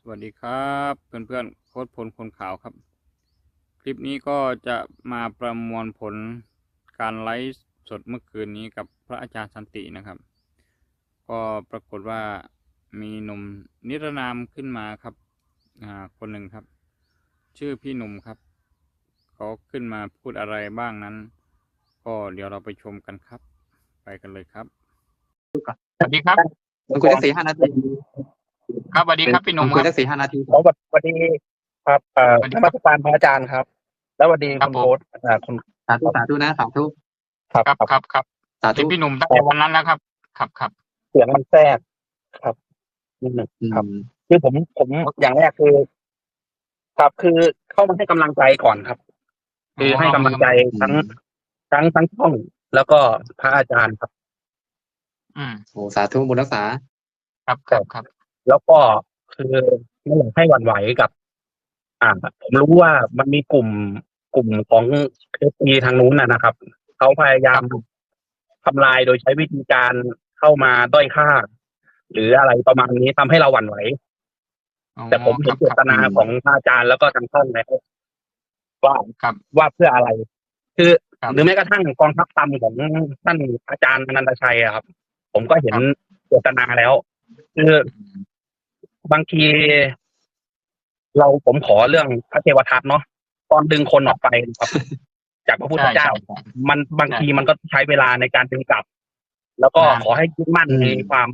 สวัสดีครับเพื่อนๆโค้ดพลคนข่าวครับ คลิปนี้ก็จะมาประมวลผลการไลฟ์สดเมื่อคืนนี้กับพระอาจารย์สันตินะครับ ก็ปรากฏว่ามีหนุ่มนิรนามขึ้นมาครับอ่าคนหนึ่งครับ ชื่อพี่หนุ่มครับเขาขึ้นมาพูดอะไรบ้างนั้น ก็เดี๋ยวเราไปชมกันครับ ไปกันเลยครับสวัสดีครับผมคุยได้สี่ห้านาที ครับสวัสดีครับพี่หนุ่มผคคุยรับได้สี่ห้านาทีขอสวัสดีครับเอ่อสวัสดีนครับมัสการพระอาจารย์ครับ แล้วสวัสดีครับคุณผมโค้ชอ่าคุณสาธุสาธุนะสาธุครับครับครับครับสาธุเห็นพี่หนุ่มตั้งแต่วันนั้นแล้วครับ ครับครับเสียงมันแทรกครับนิดหนึ่งอืมครับ คือผมผมอย่างแรกคือ ครับคือเข้ามาให้กำลังใจก่อนครับ คือให้กำลังใจทั้งทั้งทั้งช่องแล้วก็พระอาจารย์ครับ อืมโอ้สาธุบุญรักษา ครับครับครับ แล้วก็คือไม่อยากให้หวั่นไหวกับ อ่า ผมรู้ว่ามันมีกลุ่มกลุ่มของเอฟีทางนู้นนะนะครับเขาพยายามทำลายโดยใช้วิธีการเข้ามาด้อยค่า หรืออะไรประมาณนี้ทำให้เราหวั่นไหวอ๋อแต่ผมเห็นครับเจตนาครับของพระอาจารย์แล้วก็ทางช่องแล้วว่าครับว่าเพื่ออะไร คือครับหรือแม้กระทั่งกองทัพธรรมของท่านอาจารย์อนันตชัยอะครับ ผมก็เห็นเจตนาแล้ว คือ บางที เราผมขอเรื่องพระเทวทัตเนาะตอนดึงคนออกไปครับ จากพระพุทธใช่เจ้าใช่ใช่มันบางใช่ทีมันก็ใช้เวลาในการดึงกลับ แล้วก็อ่าขอให้ยึดมั่นอืมในความ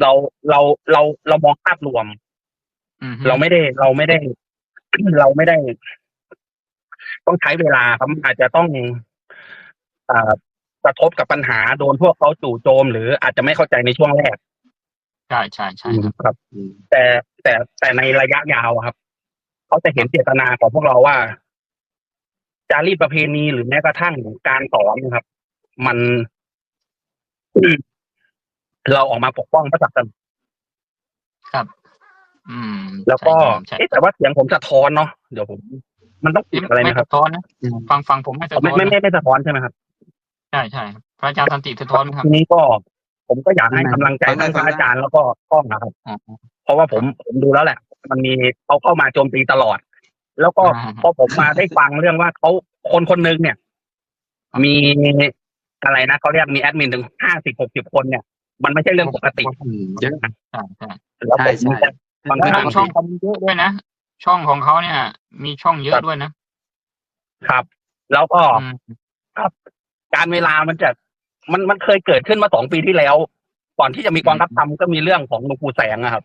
เราเราเราเรามองภาพรวมอืมเราไม่ได้เราไม่ได้ เราไม่ได้ ต้องใช้เวลาครับอาจจะต้องอ่ากระทบกับปัญหาโดนพวกเขาจู่โจม หรืออาจจะไม่เข้าใจในช่วงแรก ใช่ใช่ใช่ครับครับอืมแต่แต่แต่ในระยะยาวอะครับเขาจะเห็นเจตนาของพวกเราว่า จารีตประเพณีหรือแม้กระทั่งการสอนนะครับ มันเราออกมาปกป้องพระศาสนาครับ อืม แล้วก็ใช่เอ๊ะแต่ว่าเสียงผมสะท้อนเนาะเดี๋ยวผม มันต้องใช่ปิดอะไรไม่นะครับสะท้อนนะอืมฟังฟังผมไม่สะท้ไม่อนไม่ไม่นะไม่สะท้อนใช่ไหมครับใช่ใช่ครับพระอาจารย์สันติสะท้อนไหมครับทีนี้ก็ ผมก็อยากให้กำลังใจฟังได้ทั้งพฟังระได้อาจารย์แล้วก็กล้องนะครับอ๋อเพราะว่าผมผมดูแล้วแหละ มันมีเขาเข้ามาโจมตีตลอด แล้วก็อ่าพอผมมาได้ฟังเรื่องว่าเขาคนคนหนึงเนี่ย มีอะไรนะเขาเรียกมีแอดมินถึงห้าสิบหกสิบคนเนี่ย มันไม่ใช่เรื่องปกติอืมเยอะใช่ใช่แล้วผมใช่ใช่จะบางแล้วครั้งช่องเขาเยอะด้วยนะช่องของเขาเนี่ย มีช่องเยอะด้วยนะครับ แล้วก็อืมการเวลามันจะ มันมันเคยเกิดขึ้นมาสองปีที่แล้ว ก่อนที่จะมีกองทัพธรรมก็มีเรื่องของหลวงปู่แสงนะครับ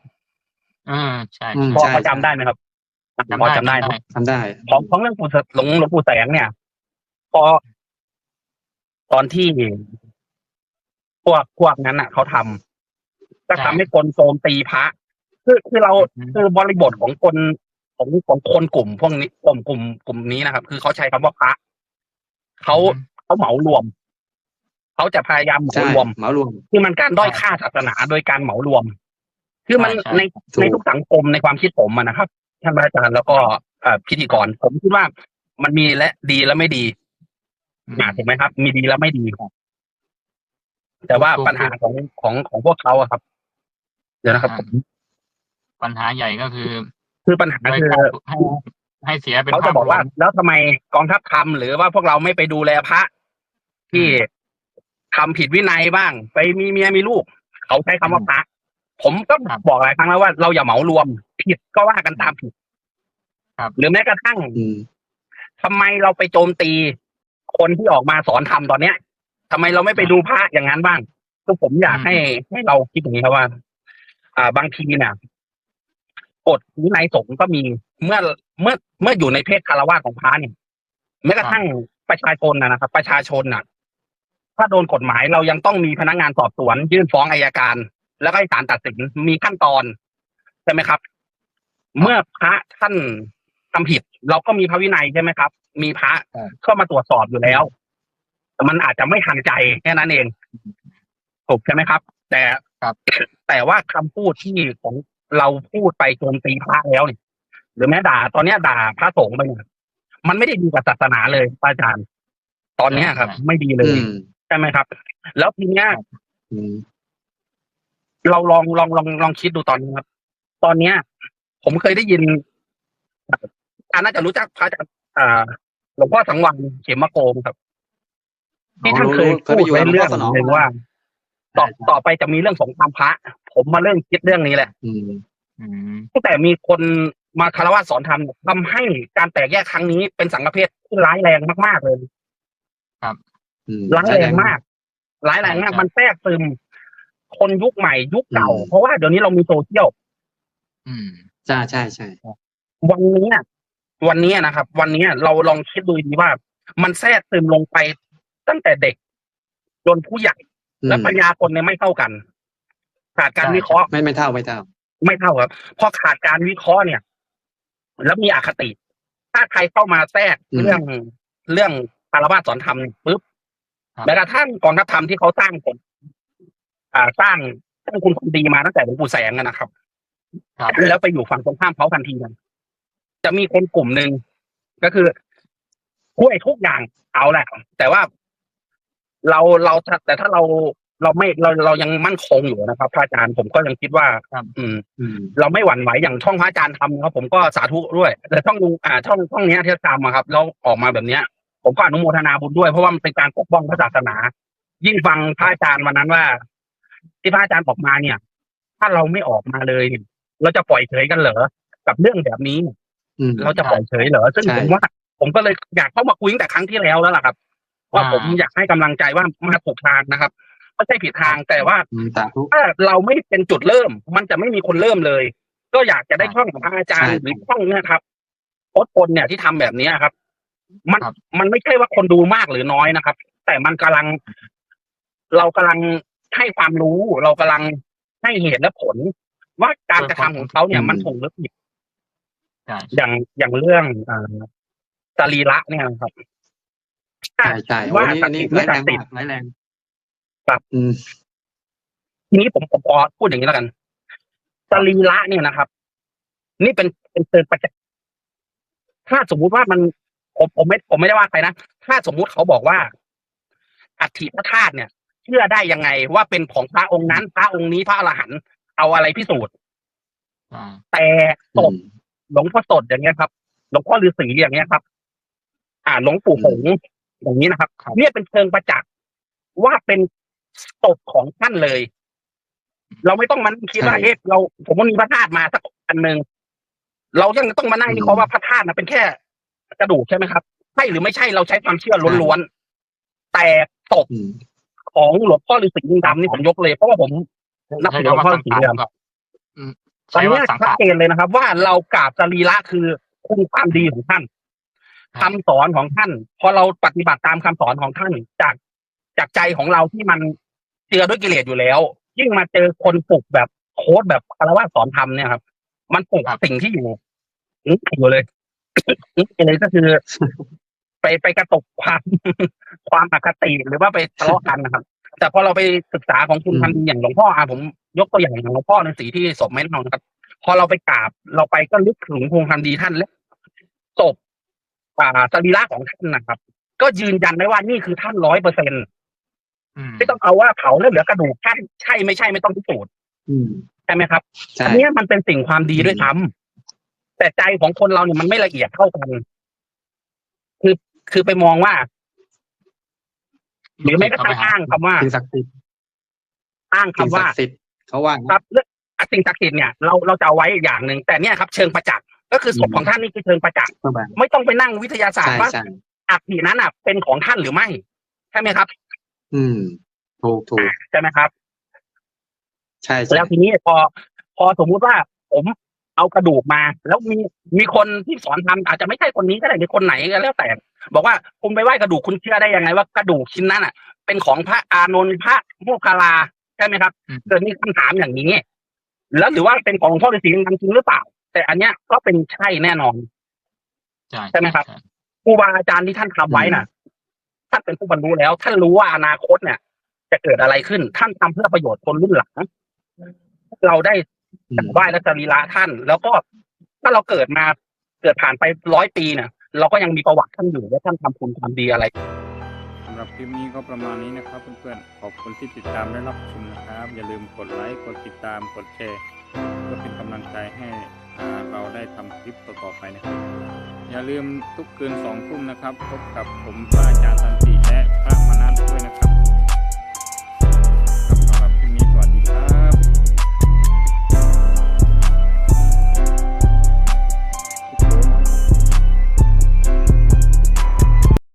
เออใช่อืม พอใช่ พอจำได้ไหมครับจำพอได้จำได้จำนะได้ทำได้ ของของเรื่องปู่แสหลวงหลวงปู่แสงเนี่ย พอ ตอนที่พวกพวกนั้นอะเขาทำก็ทำให้คนโจมตีพระคือคือเราอืมคือบริบทของคนของของคนกลุ่มพวกนี้กลุ่มกลุ่มกลุ่มนี้นะครับ คือเขาใช้คำว่าพระเขาเขาเหมารวม เขาจะพยายามเหมาใช่รวมเหมารวม คือมันการด้อยค่าศาสนาโดยการเหมารวม คือมันใช่ในถูกในทุกสังคมในความคิดผมอะนะครับ ท่านอาจารย์แล้วก็เอ่อพิธีกร ผมคิดว่ามันมีและดีและไม่ดีอืมอ่าถูกไหมครับ มีดีและไม่ดีแต่ว่าถูกปัญหาของของของพวกเขาอะครับ เดี๋ยวนะครับอ่าผมปัญหาใหญ่ก็คือ คือปัญหาด้วยคือการให้ให้เสียเป็นเขาภาจะพบอกรวว่ามแล้วทำไมกองทัพทำหรือว่าพวกเราไม่ไปดูแลพระที่ ทำผิดวินัยบ้าง ไปมีเมียมีลูก เขาใช้คำว่าพระผมก็ครับบอกหลายครั้งแล้วว่าเราอย่าเหมารวม ผิดก็ว่ากันตามผิด ครับ หรือแม้กระทั่งอืมทำไมเราไปโจมตี คนที่ออกมาสอนธรรมตอนเนี้ยทำไมเราไม่ไปดูพระอย่างนั้นบ้างคือผมอยากให้ให้เราคิดอย่างนี้ครับว่า อ่า บางทีเนี่ยกฎวินัยสงฆ์ก็มีเมื่อเมื่อเมื่ออยู่ในเพศคารวะของพระเนี่ยแม้กระทั่งประชาชนนะนะครับ ประชาชนน่ะ ถ้าโดนกฎหมายเรายังต้องมีพนักงานสอบสวน ยื่นฟ้องอายการ แล้วก็ให้ศาลตัดสินมีขั้นตอนใช่ไหมครับ เมื่อพระท่านทำผิด เราก็มีพระวินัยใช่ไหมครับ มีพระเข้ามาตรวจสอบอยู่แล้ว แต่มันอาจจะไม่ทันใจแค่นั้นเองถูกใช่ไหมครับ แต่ครับแต่ว่าคำพูดที่ของเราพูดไปโจมตีพระแล้วเนี่ยหรือแม้ด่า ตอนเนี้ยด่าพระสงฆ์ไปเนี่ยมันไม่ได้ดีกับศาสนาเลยพระอาจารย์ ตอนเนี้ยครับ ไม่ดีเลอืยม ใช่ไหมครับ แล้วทีเนี้ยอืม เราลองลองลองลองคิดดูตอนนี้ครับ ตอนเนี้ย ผมเคยได้ยินอาน่าจะรู้จักพระอาจารย์อ่าหลวงพ่อสังวรเขมโกมครับ ที่ท่านเคยเคยพูไปดอยู่ไว้กับหลวงเรื่พ่อองสนองหนึ่งว่า ต่อใช่ต่อไปจะมีเรื่องสงครามพระ ผมมาเริ่มคิดเรื่องนี้แหละอืมอืมตั้งแต่มีคนมาคารวะสอนธรรมทำให้การแตกแยกครั้งนี้เป็นสังฆเพศที่ร้ายแรงมากๆเลยอืม ร้ายแรงมากร้ายแรงมากใช่มันแทรกซึม คนยุคใหม่ยุคเก่าอืมเพราะว่าเดี๋ยวนี้เรามีโซเชียลอืมใช่ใช่ใช่วันนี้อะวันนี้นะครับ วันนี้เราลองคิดดูดีว่า มันแทรกซึมลงไปตั้งแต่เด็กจนผู้ใหญ่อืมและปัญญาคนเนี่ยไม่เท่ากัน ขาดการใช่วิเคราะห์ไม่ไม่เท่าไม่เท่า ไม่เท่าครับพอขาดการวิเคราะห์เนี่ย แล้วมีอคติ ถ้าใครเข้ามาแทรกอืมเรื่องเรื่องคารวะสอนธรรมปุ๊บครับ แม้กระทั่งกองทัพธรรมที่เขาสร้างผลอ่าสร้างสร้างคุณความดีมาตั้งแต่หลวงปู่แสงอะนะครับครับแล้วไปอยู่ฝั่งตรงข้ามเขาทันทีเลยจะมีคนกลุ่มหนึ่งก็คือช่วยทุกอย่างเอาแหละ แต่ว่าเราเราแต่ถ้าเราเราไม่เราเรายังมั่นคงอยู่นะครับพระอาจารย์ผมก็ยังคิดว่าครับอืมอืมเราไม่หวั่นไหวอย่างช่องพระอาจารย์ทำครับผมก็สาธุด้วยแต่ช่องลุงอ่าช่องช่องเนี้ยที่ทำอะครับแล้วออกมาแบบเนี้ย ผมก็อนุโมทนาบุญด้วย เพราะว่ามันเป็นการปกป้องพระศาสนา ยิ่งฟังพระอาจารย์วันนั้นว่า ที่พระอาจารย์ออกมาเนี่ย ถ้าเราไม่ออกมาเลยเนี่ยเราจะปล่อยเฉยกันเหรอกับเรื่องแบบนี้อืมเราจะปล่อยเฉยเหรอซึ่งใช่ผมว่า ผมก็เลยอยากเข้ามาคุยตั้งแต่ครั้งที่แล้วแล้วล่ะครับ ว่าอ่าผมอยากให้กำลังใจว่ามาถูกทางนะครับไม่ใช่ผิดทางแต่ว่าอืมสาธุถ้าเราไม่เป็นจุดเริ่ม มันจะไม่มีคนเริ่มเลย ก็อยากจะได้ครับช่องของพระอาจารย์ใช่หรือช่องเนี่ยครับโค้ชคนเนี่ยที่ทำแบบเนี้ยครับ มันครับมันไม่ใช่ว่าคนดูมากหรือน้อยนะครับ แต่มันกำลัง เรากำลังให้ความรู้ เรากำลังให้เหตุและผล ว่าการกระทำของเขาเนี่ยอืมมันถูกหรือผิดใช่อย่างอย่างเรื่องอ่าสรีระเนี่ยนะครับใช่ใช่โอ้ว่านี่อันนี้ศัร้ายกแรดิ์งสิทธิ์มากร้ายแรงครับอืมทีนี้ผมผมขอพูดอย่างนี้แล้วกันสรีระเนี่ยนะครับ นี่เป็นเป็นเตือนประจักษ์ถ้าสมมุติว่ามัน ผมผมไม่ผมไม่ได้ว่าใครนะ ถ้าสมมุติเขาบอกว่าอัฐิพระธาตุเนี่ย เชื่อได้ยังไงว่าเป็นของพระองค์นั้น พระองค์นี้พระอรหันต์เอาอะไรพิสูจน์อ่าแต่ศพหลวงพ่อสดอย่างเงี้ยครับ หลวงพ่อฤาษีอย่างเงี้ยครับ อ่าหลวงปู่หงส์อย่างนี้นะครับเนี่ยเป็นเชิงประจักษ์ว่าเป็นศพของท่านเลย เราไม่ต้องมานั่งคิดว่าใช่เอ๊ะเรา ผมว่ามีพระธาตุมาสักอันหนึ่งเรายังต้องมานั่งวิเคราะห์ว่าพระธาตุนะเป็นแค่ กระดูกใช่ไหมครับใช่หรือไม่ใช่เราใช้ความเชื่อล้วนๆแต่ศพอืมของหลวงพ่อฤาษีลิงดำนี่ผมยกเลย เพราะว่าผมนับถือหลวงพ่อฤาษีลิงดำอืมตอนใช้นี้ว่าสังชัดขารเจนเลยนะครับ ว่าเรากราบสรีระคือคุณความดีของท่านครัคำบสอนของท่าน พอเราปฏิบัติตามคำสอนของท่านจากจากใจของเราที่มันเจือด้วยกิเลสอยู่แล้ว ยิ่งมาเจอคนปลุกแบบโค้ดแบบคารวะสอนธรรมเนี่ยครับ มันปลุกครับสิ่งที่อยู่อื้ออยู่เลย อื้อเลยก็คือ ไปไปกระตุกความความอคติหรือว่าไปทะเลาะกันนะครับ แต่พอเราไปศึกษาของคุณอืมพันธีอย่างหลวงพ่ออะผมยกตัวอย่างอย่างหลวงพ่อในสีที่ศพไม่เน่านะครับ พอเราไปกราบเราไปก็ลึกถึงคุณพันธีท่านและศพอ่าสรีระของท่านนะครับ ก็ยืนยันได้ว่านี่คือท่านร้อยเปอร์เซ็นอืมไม่ต้องเอาว่าเผาแล้วเหลือกระดูกท่านใช่ไม่ใช่ไม่ต้องพิสูจน์อืมใช่ไหมครับใช่อันเนี้ยมันเป็นสิ่งความดีด้วยซ้ำ แต่ใจของคนเราเนี่ยมันไม่ละเอียดเท่ากัน คือคือไปมองว่า หรือไม่ก็ตั้งอ้างคำว่าสิ่งศักดิ์สิทธิ์อ้างคำสิ่งศัว่ากดิ์สิทธิ์เขาว่าครับเรื่องสิ่งศักดิ์สิทธิ์เนี่ยเราเราจะเอาไว้อย่างหนึ่งแต่เนี่ยครับ เชิงประจักษ์ก็คือศพของท่านนี่คือเชิงประจักษ์เข้ามาไม่ต้องไปนั่งวิทยาศาสตใช่ร์ว่าใช่อัฐินั้นอะ เป็นของท่านหรือไม่ใช่ไหมครับ อืมถูกถูกใช่ไหมครับ ใช่ใช่แล้วทีนี้พอ พอสมมุติว่าผม เอากระดูกมา แล้วมีมีคนที่สอนทำอาจจะไม่ใช่คนนี้ก็ได้หรือคนไหนก็แล้วแต่ บอกว่าคุณไปไหว้กระดูกคุณเชื่อได้ยังไง ว่ากระดูกชิ้นนั้นอะ เป็นของพระอานนท์พระโมคคัลลาใช่ไหมครับอืมเกิดมีคำถามอย่างนี้ แล้วหรือว่าเป็นของหลวงพ่อฤาษีลิงดำจริงหรือเปล่า แต่อันเนี้ยก็เป็นใช่แน่นอนใช่ใช่ไหมครับครูบาอาจารย์ที่ท่านทำไว้น่ะท่านเป็นผู้บรรลุแล้ว ท่านรู้ว่าอนาคตเนี่ย จะเกิดอะไรขึ้น ท่านทำเพื่อประโยชน์คนรุ่นหลังเราได้อืม ไหว้และสรีระท่าน แล้วก็ถ้าเราเกิดมาเกิดผ่านไปร้อยปีเนี่ยเราก็ยังมีประวัติท่านอยู่ว่าท่านทำคุณความดีอะไรสำหรับคลิปนี้ก็ประมาณนี้นะครับเพื่อนๆขอบคุณที่ติดตามและรับชมนะครับ อย่าลืมกดไลค์กดติดตามกดแชร์เพื่อเป็นกำลังใจให้อ่าเราได้ทำคลิปต่อๆไปนะครับ อย่าลืมทุกคืนสองทุ่มนะครับ พบกับผมพระอาจารย์สันติและพระมนัสด้วยนะครับ